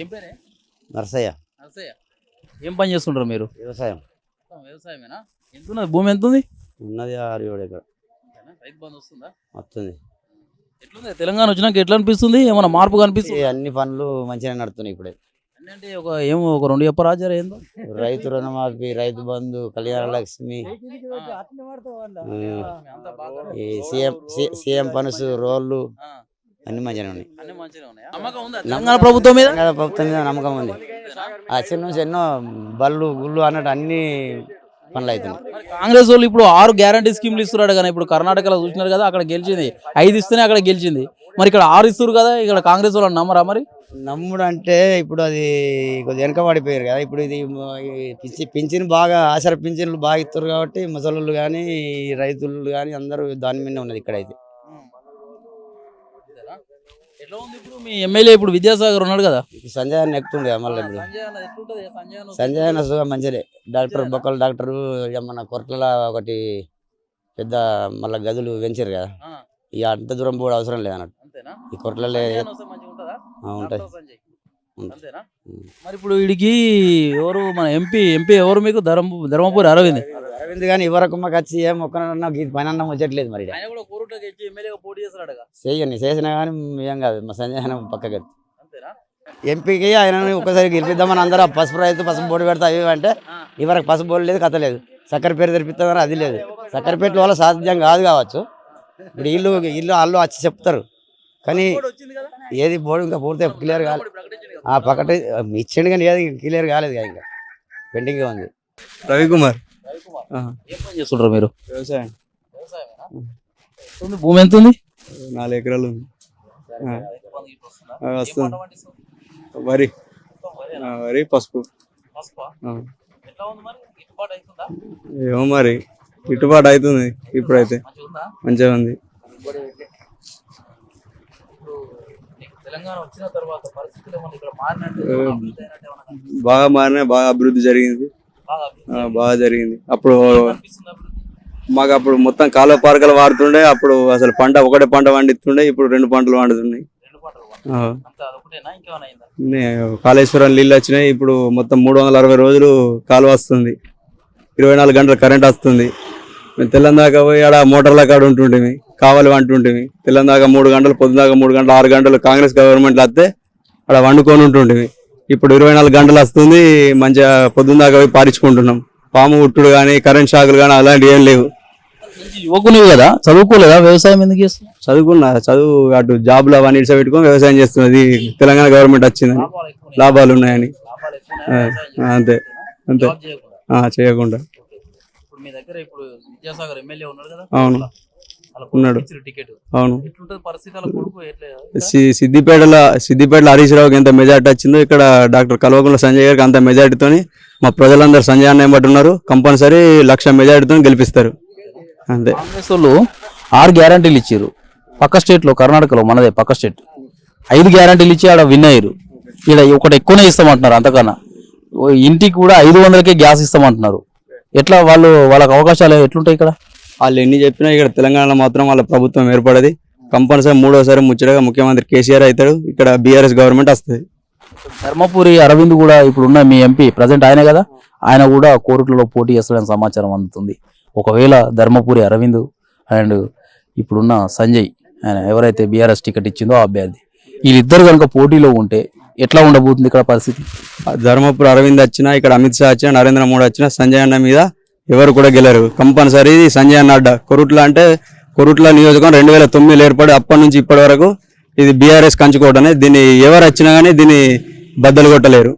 ఏం పేరే? నరసయ్య. నరసయ్య. ఏం పని చేస్తుంటారు మీరు? వ్యవసాయం. వ్యవసాయమేనా? ఎంత ఉన్నది భూమి ఎంత ఉంది ఉన్నది ఆరు ఏడు ఎకరం రైతు బంధు వస్తుందా? వస్తుంది. ఎట్లుంది? తెలంగాణ వచ్చినాక ఎట్లా అనిపిస్తుంది? ఏమైనా మార్పు కనిపిస్తుంది? అన్ని పనులు మంచిగా నడుస్తున్నాయి ఇప్పుడే. అంటే ఒక ఏమో ఒక రెండు చెప్ప రాజారా ఏందో? రైతు రుణమాఫీ రైతు బంధు కళ్యాణ లక్ష్మి. సీఎం సీఎం పనుసు రోళ్ళు. అన్ని మంచిగా ఉన్నాయి. తెలంగాణ ప్రభుత్వం మీద? తెలంగాణ ప్రభుత్వం మీద నమ్మకం ఉంది. ఆ చిన్న ఎన్నో బళ్ళు గుళ్ళు అన్నట్టు అన్ని పనులు అవుతున్నాయి. కాంగ్రెస్ వాళ్ళు ఇప్పుడు ఆరు గ్యారంటీ స్కీమ్లు ఇస్తున్నాడు కానీ ఇప్పుడు కర్ణాటకలో చూసినారు కదా అక్కడ గెలిచింది. ఐదు ఇస్తేనే అక్కడ గెలిచింది. మరి ఇక్కడ ఆరు ఇస్తారు కదా ఇక్కడ కాంగ్రెస్ వాళ్ళు నమ్మరా మరి? నమ్ముడు అంటే ఇప్పుడు అది కొద్దిగా వెనకబడిపోయారు కదా ఇప్పుడు ఇది పింఛి పింఛన్ బాగా ఆసర పింఛన్లు బాగా ఇస్తారు కాబట్టి ముసలోళ్ళు కానీ రైతులు కానీ అందరూ దాని మీద ఉన్నది ఇక్కడైతే. ఎట్లా ఉంది ఇప్పుడు మీ ఎమ్మెల్యే ఇప్పుడు విద్యాసాగర్ ఉన్నాడు కదా? సంజయ్ అన్న ఎక్కుతుండే కదా మళ్ళీ ఇప్పుడు. సంజయ్ అన్న సుఖం మంచిదే. డాక్టర్ బొక్కల డాక్టర్ మన కొట్ల ఒకటి పెద్ద మళ్ళీ గదులు పెంచారు కదా? ఇక అంత దూరం పోవడం అవసరం లేదు అన్నట్టు. ఈ ఉంటుందా? ఉంటాయి. మరి ఇప్పుడు వీడికి ఎవరు మన ఎంపీ ఎంపీ ఎవరు మీకు? ధర్మ ధర్మపురి అరవింద్. అరవింద్ కానీ ఇవరకు మాకు వచ్చి ఏం ఒక్కనన్నా పని అన్నం వచ్చట్లేదు మరి ఈడ. ఆయన కూడా కోరుట్లోకి వచ్చి ఎమ్మెల్యేగా పోటీ చేస్తున్నాడు చేయని చేసినా కానీ ఏం కాదు మా సంజయ్ అన్న పక్కకి అంతేనా? ఎంపీకి ఆయన ఒకసారి గెలిపిద్దామని అందరూ పసుపు రైతు పసుపు బోర్డు పెడతా అవి అంటే ఇవరకు పసుపు బోర్డు లేదు కథ లేదు. చక్కెర పేరు తెరిపిస్తామని అది లేదు. చక్కెర పేట వల్ల సాధ్యం కాదు కావచ్చు. ఇప్పుడు ఇల్లు ఇల్లు వాళ్ళు వచ్చి చెప్తారు. కానీ ఏది బోర్డు ఇంకా పూర్తి క్లియర్ కాలేదు. ఆ పక్కట ఇచ్చిండు కానీ ఏది క్లియర్ కాలేదు ఇంకా. పెండింగ్ ఉంది. రవికుమార్. ఏం పని చేస్తుంటారు మీరు? వ్యవసాయం? భూమి ఎంత ఉంది నాలుగు ఎకరాలు ఉంది. వస్తుందా? వరి. వరి పసుపు. ఏమో మరి. గిట్టుబాటు అవుతుంది ఇప్పుడైతే. మంచిగా ఉందా? బాగా మారినా బాగా అభివృద్ధి జరిగింది. బాగా జరిగింది. అప్పుడు మాకు అప్పుడు మొత్తం కాలువ పారకలు వాడుతుండే అప్పుడు అసలు పంట ఒకటే పంట పండిస్తుండే ఇప్పుడు రెండు పంటలు పండుతున్నాయి. కాళేశ్వరం నీళ్ళు వచ్చినాయి ఇప్పుడు మొత్తం మూడు వందల అరవై రోజులు కాలువ వస్తుంది. ఇరవై నాలుగు గంటలు కరెంట్ వస్తుంది. మేము తెల్లందాకా పోయి ఆడ మోటార్ల కాడ ఉంటుంటిమి కావాలి అంటుంటిమి. తెల్లందాకా మూడు గంటలు పొద్దుదాకా మూడు గంటలు ఆరు గంటలు కాంగ్రెస్ గవర్నమెంట్ వస్తే ఆడ వండుకొని ఉంటుంటిమి. ఇప్పుడు ఇరవై నాలుగు గంటలు వస్తుంది మంచిగా పొద్దుదాకా పోయి పారించుకుంటున్నాం పాము ఉట్టుడు కానీ కరెంట్ షాకులు కానీ అలాంటివి ఏం లేవు. యువకునివి కదా? చదువుకోలేదా? వ్యవసాయం ఎందుకు చేస్తున్నావు చదువుకున్నా చదువు అటు జాబ్లు అవన్నీ ఇడిస పెట్టుకొని వ్యవసాయం చేస్తున్నది తెలంగాణ గవర్నమెంట్ వచ్చిందని. లాభాలు ఉన్నాయని. అంతే అంతే. చేయకుండా. ఆ, చేయకుండా. ఇప్పుడు మీ దగ్గర ఇప్పుడు విద్యాసాగర్ ఎమ్మెల్యే ఉన్నాడు కదా? అవును. ఉన్నాడు. అవును. సిద్దిపేటలో సిద్దిపేటలో హరీష్ రావుకి ఎంత మెజార్టీ వచ్చిందో ఇక్కడ డాక్టర్ కల్వకుంట్ల సంజయ్ గారికి అంత మెజార్టీతోని మా ప్రజలందరూ సంజయ్ అన్న ఏమంటున్నారు ఉన్నారు. కంపల్సరీ లక్ష మెజార్టీతో గెలిపిస్తారు. అంతే. కాంగ్రెస్ వాళ్ళు ఆరు గ్యారంటీలు ఇచ్చారు. పక్క స్టేట్లో కర్ణాటకలో మనదే పక్క స్టేట్. ఐదు గ్యారంటీలు ఇచ్చి ఆడ విన్ అయ్యారు. ఇక్కడ ఒకటి ఎక్కువనే ఇస్తామంటున్నారు అంతకన్నా. ఇంటికి కూడా ఐదు వందలకే గ్యాస్ ఇస్తామంటున్నారు. ఎట్లా వాళ్ళు వాళ్ళకి అవకాశాలు ఎట్లుంటాయి ఇక్కడ? వాళ్ళు ఎన్ని చెప్పినా ఇక్కడ తెలంగాణలో మాత్రం వాళ్ళ ప్రభుత్వం ఏర్పడది. కంపల్సరీ మూడోసారి ముచ్చటగా ముఖ్యమంత్రి కేసీఆర్ అవుతాడు. ఇక్కడ బీఆర్ఎస్ గవర్నమెంట్ వస్తుంది. ధర్మపురి అరవింద్ కూడా ఇప్పుడున్న మీ ఎంపీ ప్రజెంట్ ఆయనే కదా? ఆయన కూడా కోర్టులలో పోటీ చేస్తాడని సమాచారం అందుతుంది. ఒకవేళ ధర్మపురి అరవింద్ అండ్ ఇప్పుడున్న సంజయ్ ఆయన ఎవరైతే బీఆర్ఎస్ టికెట్ ఇచ్చిందో ఆ అభ్యర్థి వీళ్ళిద్దరు కనుక పోటీలో ఉంటే ఎట్లా ఉండబోతుంది ఇక్కడ పరిస్థితి? ధర్మపురి అరవింద్ వచ్చినా ఇక్కడ అమిత్ షా వచ్చినా నరేంద్ర మోడీ వచ్చినా సంజయ్ అన్న మీద ఎవరు కూడా గెలరు. కంపల్సరీ సంజయ్ అన్న కొరుట్ల అంటే కొరుట్ల నియోజకవర్గం రెండు వేల తొమ్మిదిలో ఏర్పడి అప్పటి నుంచి ఇప్పటి వరకు ఇది బీఆర్ఎస్ కంచుకోవడం దీన్ని ఎవరు వచ్చినా కానీ దీన్ని బద్దలు కొట్టలేరు.